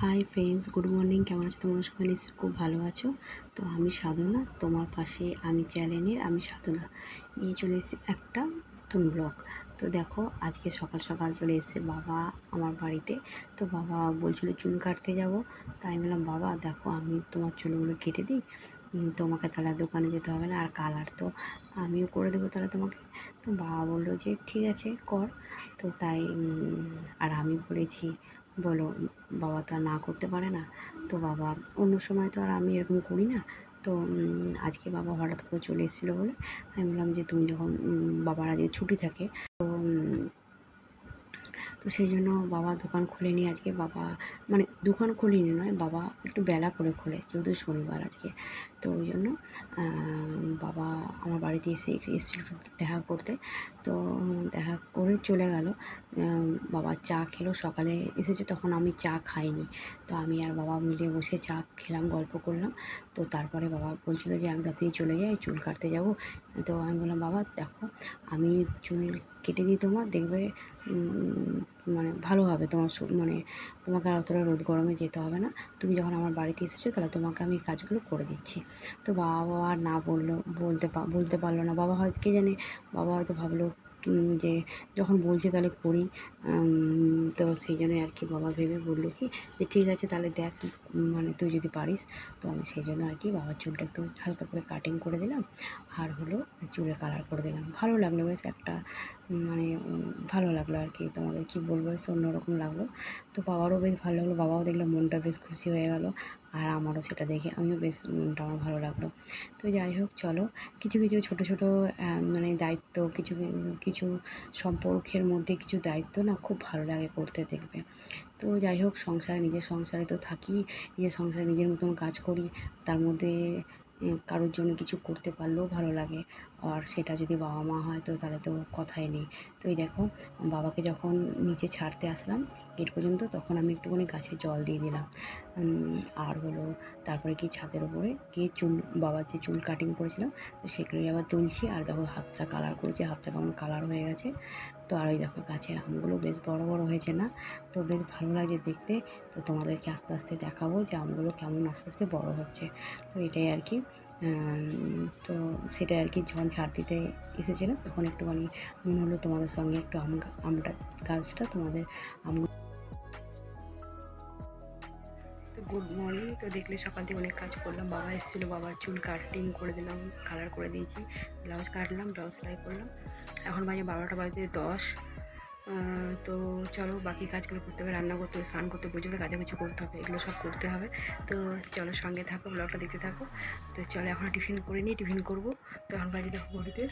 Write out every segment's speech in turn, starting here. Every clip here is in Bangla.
হাই ফ্রেন্ডস গুড মর্নিং কেমন আছো? তোমরা সবাই নিশ্চয়ই খুব ভালো আছো। তো আমি সাধনা, তোমার পাশে আমি চ্যানেলের আমি সাধনা। নিয়ে চলে এসেছি একটা নতুন ব্লগ তো দেখো, আজকে সকাল সকাল চলে এসেছে বাবা আমার বাড়িতে। তো বাবা বলছিল চুল কাটতে যাব। তাই বললাম, বাবা, দেখো, আমি তোমার চুলগুলো কেটে দিই। তোমাকে তাহলে দোকানে যেতে হবে না। আর কালার তো আমিও করে দেবো তাহলে তোমাকে। তো বাবা বলল যে, ঠিক আছে, কর। তো তাই আর আমি বলেছি, বলো, বাবা তো আর না করতে পারে না। তো বাবা, অন্য সময় তো আর আমি এরকম করি না। তো আজকে বাবা হঠাৎ করে চলে এসেছিল বলে, আমি বললাম যে, তুমি যখন বাবার আজকে ছুটি থাকে, তো তো সেই জন্য বাবা দোকান খোলেনি আজকে। বাবা মানে দোকান খোলেনি নয়, বাবা একটু বেলা করে খোলে, যেহেতু শনিবার আজকে। তো ওই জন্য বাবা আমার বাড়িতে এসে এসেছিল দেখা করতে। তো দেখা করে চলে গেল। বাবা চা খেলো। সকালে এসেছে তখন আমি চা খাইনি। তো আমি আর বাবা মিলে বসে চা খেলাম, গল্প করলাম। তো তারপরে বাবা বলছিল যে আমি তাড়াতাড়ি চলে যাই চুল কাটতে যাব। তো আমি বললাম, বাবা, দেখো, আমি চুল কেটে দিই তোমার, দেখবে মানে ভালো হবে। তোমার মানে তোমাকে আর অতটা রোদ গরমে যেতে হবে না। তুমি যখন আমার বাড়িতে এসেছ, তাহলে তোমাকে আমি কাজগুলো করে দিচ্ছি। তো বাবা আর না বলল, বলতে বলতে পারল না। বাবা হয়তো কে জানে, বাবা হয়তো ভাবলো যে যখন বলছে তাহলে করি তো সেই জন্য আর কি বাবা ভেবে বলল কি যে ঠিক আছে তাহলে দেখ মানে তুই যদি পারিস, তো আমি সেই জন্য আর কি বাবার চুলটা একটু হালকা করে কাটিং করে দিলাম, আর হলো চুলে কালার করে দিলাম। ভালো লাগল বেশ একটা মানে ভালো লাগল আর কি তোমাদের কি বলব, বেশ অন্যরকম লাগল। তো বাবারও বেশ ভালো লাগল, বাবাও দেখলাম মনটা বেশ খুশি হয়ে গেল। আর আমারও সেটা দেখে আমিও বেশ মনটা আমার ভালো লাগল। তো যাই হোক, চলো। কিছু কিছু ছোট ছোট মানে দায়িত্ব, কিছু কিছু সম্পর্কের মধ্যে কিছু দায়িত্ব না খুব ভালো লাগে করতে দেখবে। তো যাই হোক, সংসারে নিজের সংসারে তো থাকি, নিজের সংসারে নিজের মতন কাজ করি, তার মধ্যে কারোর জন্য কিছু করতে পারলেও ভালো লাগে। আর সেটা যদি বাবা মা হয় তো তাহলে তো কথাই নেই। তো এই দেখো, বাবাকে যখন নিচে ছাড়তে আসলাম গেট পর্যন্ত তখন আমি একটুখানি গাছে জল দিয়ে দিলাম। আর হলো তারপরে কি ছাদের উপরে গিয়ে চুল, বাবার যে চুল কাটিং করেছিলাম, তো সেগুলোই আবার তুলছি। আর দেখো হাতটা কালার করেছি, হাতটা কেমন কালার হয়ে গেছে। তো আর ওই দেখো গাছের আমগুলো বেশ বড় বড় হয়েছে না? তো বেশ ভালো লাগছে দেখতে। তো তোমাদেরকে আস্তে আস্তে দেখাবো যে আমগুলো কেমন আস্তে আস্তে বড় হচ্ছে। তো এটাই আর কি। তো সেটা আর কি যখন ঝাড় দিতে এসেছিলাম, তখন একটুখানি মনে হলো তোমাদের সঙ্গে একটু আম আমটা, গাছটা তোমাদের আম গুড মর্নিং তো দেখলে সকাল থেকে অনেক কাজ করলাম। বাবা এসেছিল, বাবার চুল কাটিং করে দিলাম কালার করে দিয়েছি। ব্লাউজ কাটলাম, ব্লাউজ সেলাই করলাম। এখন বাজে বারোটা বাজে দশ। তো চলো বাকি কাজগুলো করতে হবে, রান্না করতে হবে, স্নান করতে পুজো কাজে কিছু করতে হবে, এগুলো সব করতে হবে। তো চলো সঙ্গে থাকো ব্লগটা দেখতে থাকো। তো চলো এখন টিফিন করে নিই, টিফিন করব। তো এখন বাজে দেখো ঘড়িতে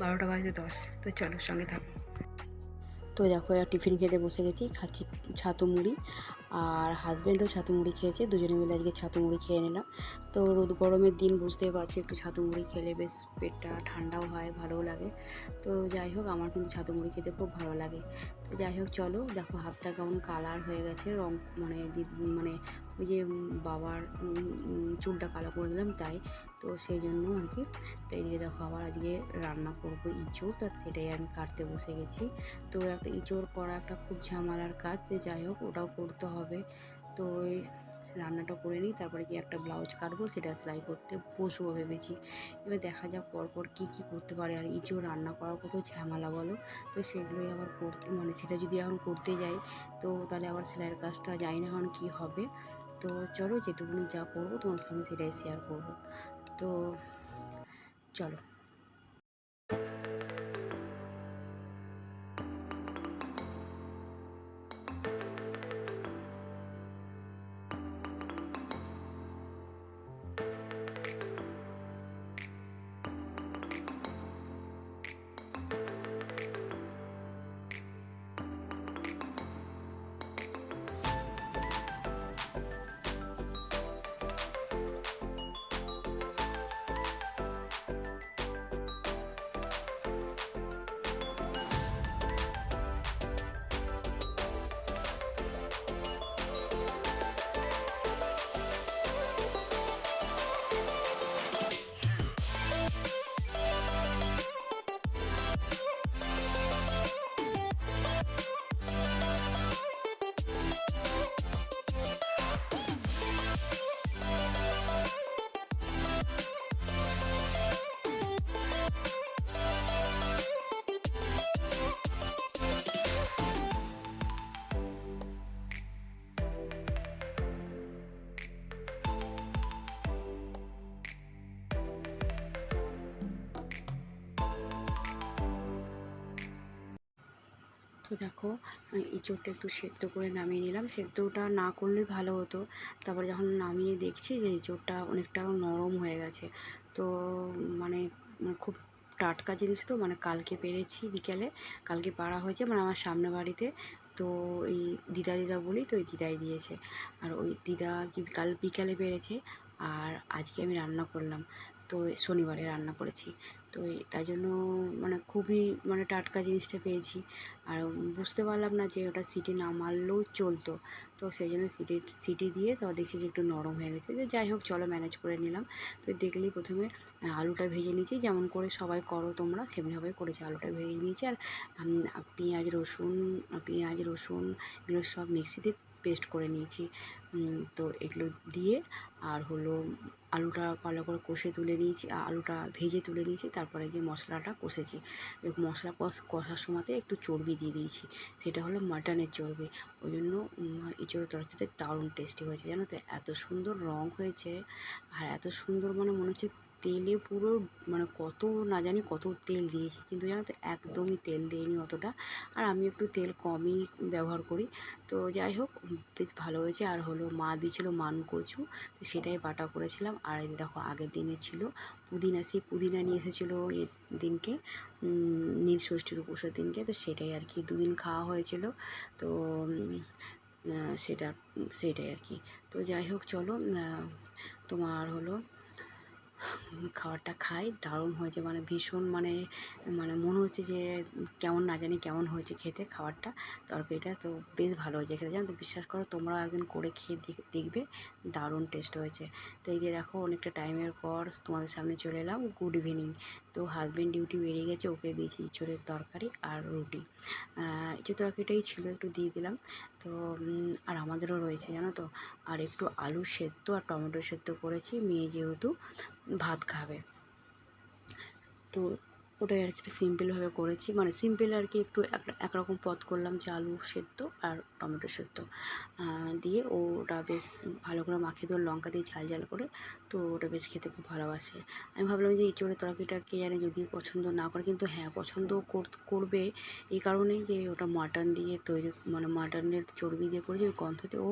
বারোটা বাজে দশ। তো চলো সঙ্গে থাকো। তো দেখো টিফিন খেতে বসে গেছি, খাচ্ছি ছাতু মুড়ি আর হাজব্যান্ডও ছাতু মুড়ি খেয়েছে, দুজনে মিলে আজকে ছাতু মুড়ি খেয়ে নিলাম। তো রোদ গরমের দিন বুঝতেই পারছি, একটু ছাতু মুড়ি খেলে বেশ পেটটা ঠান্ডাও হয়, ভালোও লাগে। তো যাই হোক, আমার কিন্তু ছাতু মুড়ি খেতে খুব ভালো লাগে। তো যাই হোক, চলো দেখো হাতটা কেমন কালার হয়ে গেছে, রং মানে মানে ওই যে বাবার চুলটা কালো করে দিলাম, তাই তো সেই জন্য আর কি। তো এদিকে দেখো আবার আজকে রান্না করব ইঁচড়, তো সেটাই আমি কাটতে বসে গেছি। তো একটা ইঁচড় করা একটা খুব ঝামেলার কাজ যে যাই হোক ওটাও করতে হবে। তো রান্নাটা করে নিই, তারপরে কি একটা ব্লাউজ কাটবো, সেটা সেলাই করতে বসবো ভেবেছি। এবার দেখা যাক পরপর কী কী করতে পারে। আর ইঁচড় রান্না করার কত ঝামেলা বলো? তো সেগুলোই আবার করতে মানে সেটা যদি এখন করতে যাই, তো তাহলে আবার সেলাইয়ের কাজটা জানি না এখন কী হবে। তো চলো যেটুকুনি যা করব তোমার সঙ্গে সেটাই শেয়ার করব। তো চলো। তো দেখো ইঁচড়টা একটু সেদ্ধ করে নামিয়ে নিলাম। সেদ্ধটা না করলে ভালো হতো। তারপরে যখন নামিয়ে দেখছি যে ইঁচড়টা অনেকটা নরম হয়ে গেছে। তো মানে মানে খুব টাটকা জিনিস তো মানে কালকে পেরেছি বিকেলে, কালকে পাড়া হয়েছে মানে আমার সামনে বাড়িতে। তো এই দিদা দিদা বলি তো ওই দিদাই দিয়েছে। আর ওই দিদা কি, কাল বিকালে পেরেছে, আর আজকে আমি রান্না করলাম। তো শনিবারে রান্না করেছি। তো তাই জন্য মানে খুবই মানে টাটকা জিনিসটা পেয়েছি। আর বুঝতে পারলাম না যে ওটা সিটি না মারলেও চলতো। তো সেই জন্য সিটি সিটি দিয়ে তো দেখছি যে একটু নরম হয়ে গেছে। যে যাই হোক, চলো ম্যানেজ করে নিলাম। তো দেখলেই প্রথমে আলুটা ভেজে নিয়েছি। যেমন করে সবাই করো তোমরা, সেমনিভাবে করেছি। আলুটা ভেজে নিয়েছি। আর পেঁয়াজ, রসুন পেঁয়াজ, রসুন এগুলো সব মিক্সিতে পেস্ট করে নিয়েছি। তো এগুলো দিয়ে আর হলো আলুটা ভালো করে কষে তুলে নিয়েছি আলুটা ভেজে তুলে নিয়েছি তারপরে গিয়ে মশলাটা কষেছি। মশলা কষ কষার সময়তে একটু চর্বি দিয়ে দিয়েছি সেটা হলো মাটনের চর্বি। ওই জন্য উম, ইঁচড়ের তরকারিটা দারুণ টেস্টি হয়েছে জানো তো? এত সুন্দর রঙ হয়েছে আর এত সুন্দর মানে মনে হচ্ছে তেলে পুরো মানে কত না জানি কত তেল দিয়েছি, কিন্তু জানো তো একদমই তেল দিইনি অতটা। আর আমি একটু তেল কমই ব্যবহার করি। তো যাই হোক, বেশ ভালো হয়েছে। আর হলো মা দিয়েছিল মান কচু তো সেটাই বাটা করেছিলাম। আর এই দেখো, আগের দিনে ছিল পুদিনা, সেই পুদিনা নিয়ে এসেছিল এর দিনকে নীল ষষ্ঠীর উপোসের দিনকে, তো সেটাই আর কি দুদিন খাওয়া হয়েছিল। তো সেটা, সেটাই আর কি। তো যাই হোক, চলো তোমার হলো খাবারটা খাই। দারুণ হয়েছে মানে ভীষণ মানে মানে মনে হচ্ছে যে কেমন না জানি কেমন হয়েছে খেতে খাবারটা, তরকারিটা। তো বেশ ভালো হয়েছে খেতে, জানো তো? বিশ্বাস করো, তোমরা একদিন করে খেয়ে দেখ- দেখবে, দারুণ টেস্ট হয়েছে। তো এই যে দেখো, অনেকটা টাইমের পর তোমাদের সামনে চলে এলাম গুড ইভিনিং তো হাজব্যান্ড ডিউটি বেরিয়ে গেছে, ওকে দিয়েছি ইঁচড়ের তরকারি আর রুটি। ইঁচড় তরকারিটাই ছিল, একটু দিয়ে দিলাম। তো আর আমাদেরও রয়েছে, জানো তো? আর একটু আলু সেদ্ধ আর টমেটো সেদ্ধ করেছি। মেয়ে যেহেতু ভাত খাবে। তো ওটাই আর কি একটু সিম্পলভাবে করেছি। মানে সিম্পল আর কি একটু একরকম পদ করলাম যে আলু সেদ্ধ আর টমেটো সেদ্ধ। দিয়ে ওটা বেশ ভালো করে মাখিয়ে দেবো লঙ্কা দিয়ে ঝাল ঝাল করে তো ওটা বেশ খেতে খুব ভালোবাসে। আমি ভাবলাম যে ইঁচড়ের তরকারিটা কে জানে যদি পছন্দ না করে, কিন্তু হ্যাঁ পছন্দ কর- করবে। এই কারণেই যে ওটা মাটন দিয়ে তৈরি মানে মাটনের চর্বি দিয়ে করেছি, ওই গন্ধতে ও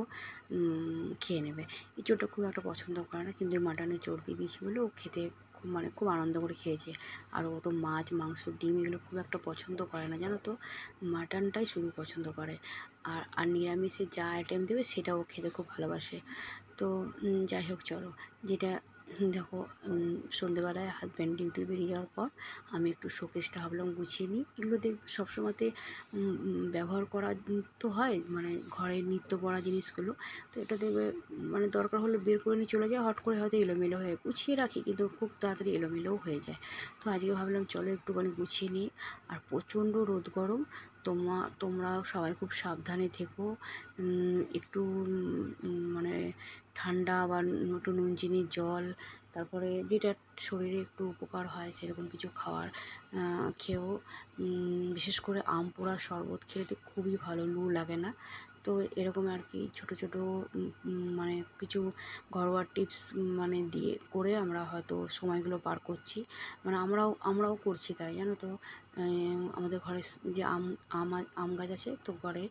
খেয়ে নেবে। ইঁচড়টা খুব একটা পছন্দ করে না, কিন্তু মাটনের চর্বি দিয়েছি বলে ও খেতে মানে খুব আনন্দ করে খেয়েছে। আর ও তো মাছ, মাংস, ডিম এগুলো খুব একটা পছন্দ করে না, জানো তো? মাটনটাই শুধু পছন্দ করে। আর আর নিরামিষে যা আইটেম দেবে সেটাও খেতে খুব ভালোবাসে। তো যাই হোক, চলো। যেটা দেখো সন্ধেবেলায় হাজব্যান্ড ডিউটি বেরিয়ে যাওয়ার পর আমি একটু শোকেসটা ভাবলাম গুছিয়ে নিই। এগুলো দেখ, সবসময়তে ব্যবহার করা তো হয় মানে ঘরের নিত্য পড়া জিনিসগুলো। তো এটা দেখবে মানে দরকার হলে বের করে নিয়ে চলে যায় হট করে হয়তো এলোমেলো হয়ে গুছিয়ে রাখি, কিন্তু খুব তাড়াতাড়ি এলোমেলোও হয়ে যায়। তো আজকে ভাবলাম চলো একটুখানি গুছিয়ে নিই। আর প্রচণ্ড রোদ গরম, তোমা তোমরা সবাই খুব সাবধানে থেকো। একটু মানে ঠান্ডা বা একটু নুন চিনির জল, তারপরে যেটা শরীরে একটু উপকার হয় সেরকম কিছু খাওয়ার খেয়েও বিশেষ করে আম পোড়ার শরবত খেলে তো খুবই ভালো, লু লাগে না। তো এরকম আর কি ছোটো ছোটো মানে কিছু ঘরোয়া টিপস মানে দিয়ে করে আমরা হয়তো সময়গুলো পার করছি। মানে আমরাও আমরাও করছি তাই, জানো তো? আমাদের ঘরে যে আম আম আম গাছ আছে তো ঘরে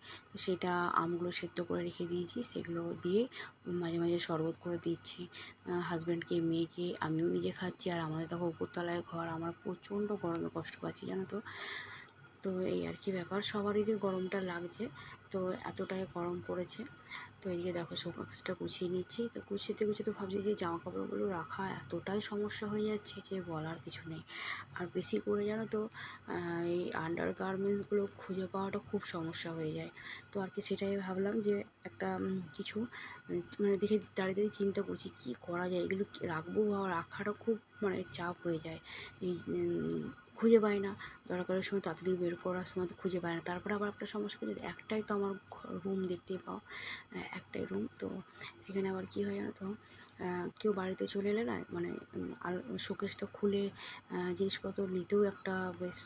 সেটা আমগুলো সেদ্ধ করে রেখে দিয়েছি, সেগুলো দিয়ে মাঝে মাঝে শরবত করে দিচ্ছি। হাজব্যান্ডকে মেয়েকে, আমিও নিজে খাচ্ছি, আর আমাদের তখন উপরতলায় ঘর, আমার প্রচণ্ড গরমে কষ্ট পাচ্ছি, জানো তো? তো এই আর কি ব্যাপার। সবারই গরমটা লাগছে, তো এতটাই গরম পড়েছে। তো এদিকে দেখো শোকেসটা গুছিয়ে নিচ্ছি। তো গুছিয়েতে গুছিয়েতে ভাবছি যে জামা কাপড়গুলো রাখা এতটাই সমস্যা হয়ে যাচ্ছে যে বলার কিছু নেই। আর বেশি করে জানো তো এই আন্ডার গার্মেন্টসগুলো খুঁজে পাওয়াটা খুব সমস্যা হয়ে যায়। তো আর কি সেটাই ভাবলাম যে একটা কিছু মানে দেখে দাঁড়িয়ে দাঁড়িয়ে চিন্তা করছি কী করা যায়? এগুলো রাখব? বা রাখাটা খুব মানে চাপ হয়ে যায়। এই খুঁজে পাই না। দরকারের সময় তাড়াতাড়ি বের করার সময় তো খুঁজে পাই না। তারপরে আবার একটা সমস্যা কি একটাই তো আমার রুম দেখতে পাও। একটাই রুম তো সেখানে আবার কী হয় জানো তো? কেউ বাড়িতে চলে এলে না মানে আর শোকেসটা খুলে জিনিসপত্র নিতেও একটা বেশ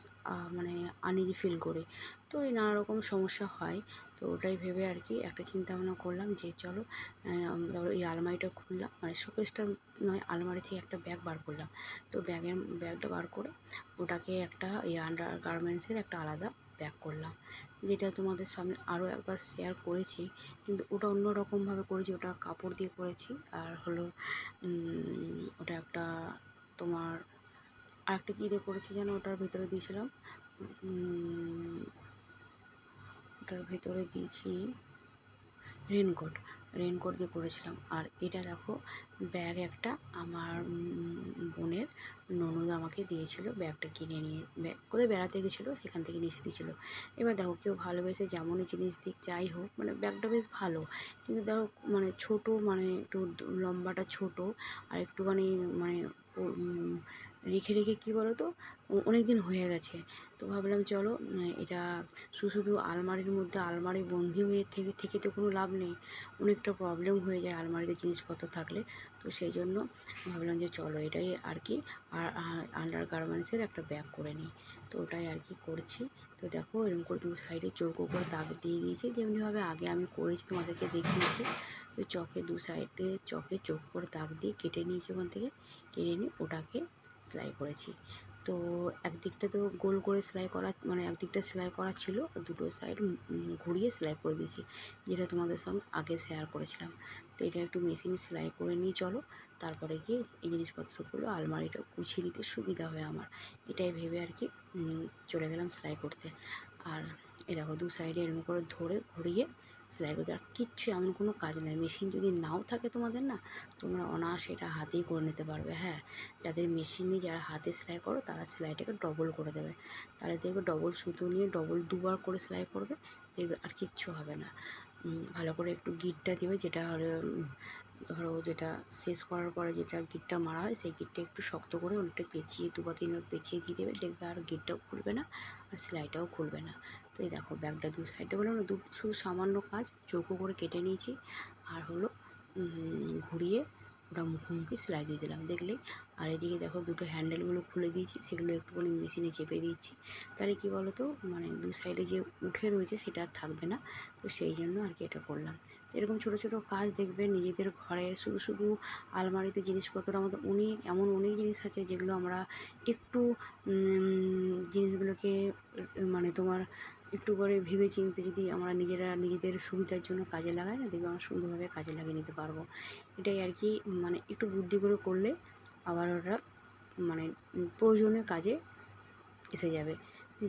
মানে আনিজি ফিল করে। তো এই নানা রকম সমস্যা হয়। তো ওটাই ভেবে আর কি একটা চিন্তা ভাবনা করলাম যে চলো তারপরে এই আলমারিটা খুললাম মানে শোকেসটা নয়, আলমারি থেকে একটা ব্যাগ বার করলাম। তো ব্যাগের, ব্যাগটা বার করে ওটাকে একটা এই আন্ডার গার্মেন্টসের একটা আলাদা ব্যাক করলাম। যেটা তোমাদের সামনে আরও একবার শেয়ার করেছি, কিন্তু ওটা অন্য রকমভাবে করেছি, ওটা কাপড় দিয়ে করেছি। আর হলো ওটা একটা তোমার আর একটা কী দিয়ে করেছি যেন ওটার ভিতরে দিয়েছিলাম? ওটার ভিতরে দিয়েছি রেনকোট রেনকোট দিয়ে করেছিলাম। আর এটা দেখো ব্যাগ একটা আমার বোনের ননদ আমাকে দিয়েছিল ব্যাগটা কিনে নিয়ে ব্যাগ কোথায় বেড়াতে গেছিল সেখান থেকে নিয়ে দিয়েছিল। এবার দেখো, কেউ ভালোবেসে যেমনই জিনিস দিক, যাই হোক মানে ব্যাগটা বেশ ভালো। কিন্তু দেখো মানে ছোট মানে একটু লম্বাটা ছোট, আর একটুখানি মানে রেখে রেখে কী বলো তো অনেক দিন হয়ে গেছে। তো ভাবলাম চলো এটা শুধু শুধু আলমারির মধ্যে আলমারি বন্দি হয়ে থেকে থেকে তো কোনো লাভ নেই। অনেকটা প্রবলেম হয়ে যায় আলমারিতে জিনিসপত্র থাকলে। তো সেই জন্য ভাবলাম যে চলো এটাই আর কি, আর আন্ডার গার্মেন্টসের একটা ব্যাগ করে নিই। তো ওটাই আর কি করছি। তো দেখো এরকম করে দু সাইডে চৌকো করে দাগ দিয়ে দিয়েছি। যেমনিভাবে আগে আমি করেছি, তোমাদেরকে দেখিয়েছি। তো চকে দু সাইডে চকে চোখ করে দাগ দিয়ে কেটে নিয়েছি ওখান থেকে। কেটে নিয়ে ওটাকে সেলাই করেছি। তো একদিকটা তো গোল করে সেলাই করা মানে একদিকটা সেলাই করা ছিল দুটো সাইড ঘুরিয়ে সেলাই করে দিয়েছি, যেটা তোমাদের সঙ্গে আগে শেয়ার করেছিলাম। তো এটা একটু মেশিনে সেলাই করে নিয়ে চলো, তারপরে গিয়ে এই জিনিসপত্রগুলো আলমারিটা গুছিয়ে দিতে সুবিধা হয় আমার। এটাই ভেবে আর কি চলে গেলাম সেলাই করতে। আর এরকম দু সাইডে এরকম করে ধরে, ঘুরিয়ে সেলাই আর কিচ্ছু এমন কোনো কাজ নেই। মেশিন যদি নাও থাকে তোমাদের না, তোমরা অনায়াসে এটা হাতেই করে নিতে পারবে। হ্যাঁ যাদের মেশিন নিয়ে যারা হাতে সেলাই করো, তারা সেলাইটাকে ডবল করে দেবে। তাহলে দেখবে ডবল সুতো নিয়ে ডবল দুবার করে সেলাই করবে, দেখবে আর কিচ্ছু হবে না। ভালো করে একটু গিটটা দেবে, যেটা ধরো যেটা শেষ করার পরে যেটা গিটটা মারা হয়, সেই গিটটা একটু শক্ত করে অনেকটা পেঁচিয়ে বা তিনবার পেঁচিয়ে দিয়ে দেবে, দেখবে আর গিটটাও খুলবে না, আর সেলাইটাও খুলবে না। তো এই দেখো, ব্যাগটা দু সাইডে বললাম না দু, শুধু সামান্য কাজ, চৌকো করে কেটে নিয়েছি, আর হলো ঘুরিয়ে ওটা মুখোমুখি সেলাই দিয়ে দিলাম। দেখলেই? আর এদিকে দেখো দুটো হ্যান্ডেলগুলো খুলে দিয়েছি, সেগুলো একটুখানি মেশিনে চেপে দিচ্ছি তাহলে কী বলো তো মানে দু সাইডে যে উঠে রয়েছে সেটা আর থাকবে না। তো সেই জন্য আর কি এটা করলাম। এরকম ছোটো ছোটো কাজ দেখবে নিজেদের ঘরে শুধু শুধু আলমারিতে জিনিসপত্র আমাদের অনেক, এমন অনেক জিনিস আছে যেগুলো আমরা একটু জিনিসগুলোকে মানে তোমার একটু করে ভেবে চিনতে যদি আমরা নিজেরা নিজেদের সুবিধার জন্য কাজে লাগাই না, দেখবে আমরা সুন্দরভাবে কাজে লাগিয়ে নিতে পারব। এটাই আর কি মানে একটু বুদ্ধি করে করলে আবার ওটা মানে প্রয়োজনীয় কাজে এসে যাবে।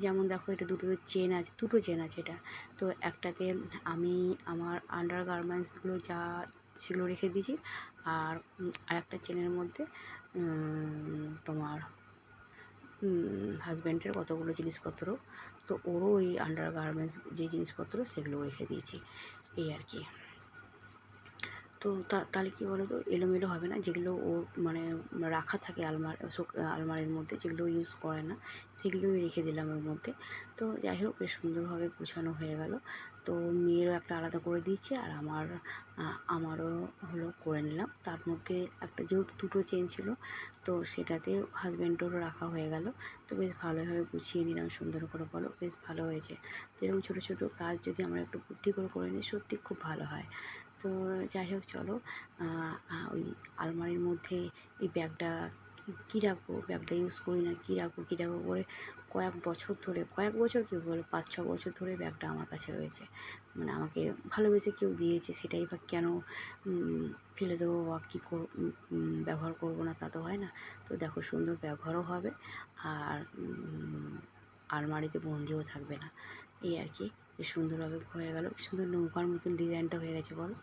যেমন দেখো এটা দুটো চেন আছে, দুটো চেন আছে এটা। তো একটাতে আমি আমার আন্ডার গার্মেন্টসগুলো যা সেগুলো রেখে দিয়েছি, আর আরেকটা চেনের মধ্যে তোমার হাজব্যান্ডের কতগুলো জিনিসপত্র তো ওরও ওই আন্ডার গার্মেন্টস যে জিনিসপত্র সেগুলো রেখে দিয়েছি। এই আর কি। তো তাহলে কী বলো তো এলোমেলো হবে না। যেগুলো ওর মানে রাখা থাকে আলমার আলমারির মধ্যে, যেগুলো ইউজ করে না, সেগুলোই রেখে দিলাম ওর মধ্যে। তো যাই হোক, বেশ সুন্দরভাবে গুছানো হয়ে গেল। তো মেয়েরও একটা আলাদা করে দিয়েছি আর আমার আমারও হলো করে নিলাম। তার মধ্যে একটা যেহেতু দুটো চেন ছিল, তো সেটাতে হাজব্যান্ডেরও রাখা হয়ে গেল। তো বেশ ভালোভাবে গুছিয়ে নিলাম, সুন্দর করে বলো। বেশ ভালো হয়েছে। এরকম ছোটো ছোটো কাজ যদি আমরা একটু বুদ্ধি করে করে নিই, সত্যি খুব ভালো হয়। তো যাই হোক, চলো। ওই আলমারির মধ্যে এই ব্যাগটা কী রাখব? ব্যাগটা ইউজ করি না, কী রাখব কী রাখব করে কয়েক বছর ধরে, কয়েক বছর কী বলে, পাঁচ, ছ বছর ধরে ব্যাগটা আমার কাছে রয়েছে। মানে আমাকে ভালোবেসে কেউ দিয়েছে সেটাই বা কেন ফেলে দেবো বা কী কর ব্যবহার করব না তা তো হয় না। তো দেখো, সুন্দর ব্যবহারও হবে আর আলমারিতে বন্দিও থাকবে না। এই আর কি। বেশ সুন্দরভাবে হয়ে গেল। সুন্দর নৌকার মতন ডিজাইনটা হয়ে গেছে বলো।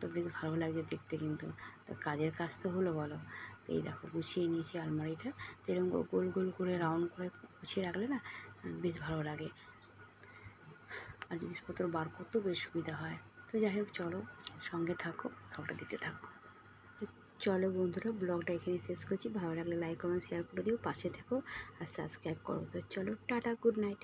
তো বেশ ভালো লাগছে দেখতে কিন্তু। তো কাজের কাজ তো হলো বলো। তো এই দেখো গুছিয়ে নিয়েছি আলমারিটা। তো এরকম গোল গোল করে রাউন্ড করে গুছিয়ে রাখলে না, বেশ ভালো লাগে। আর জিনিসপত্র বার করতেও বেশ সুবিধা হয়। তো যাই হোক চলো, সঙ্গে থাকো ব্লগটা দিতে থাকো। চলো বন্ধুরা, ব্লগটা এখানে শেষ করছি। ভালো লাগলে লাইক কমেন্ট শেয়ার করে দিও, পাশে থেকো আর সাবস্ক্রাইব করো। তো চলো, টাটা গুড নাইট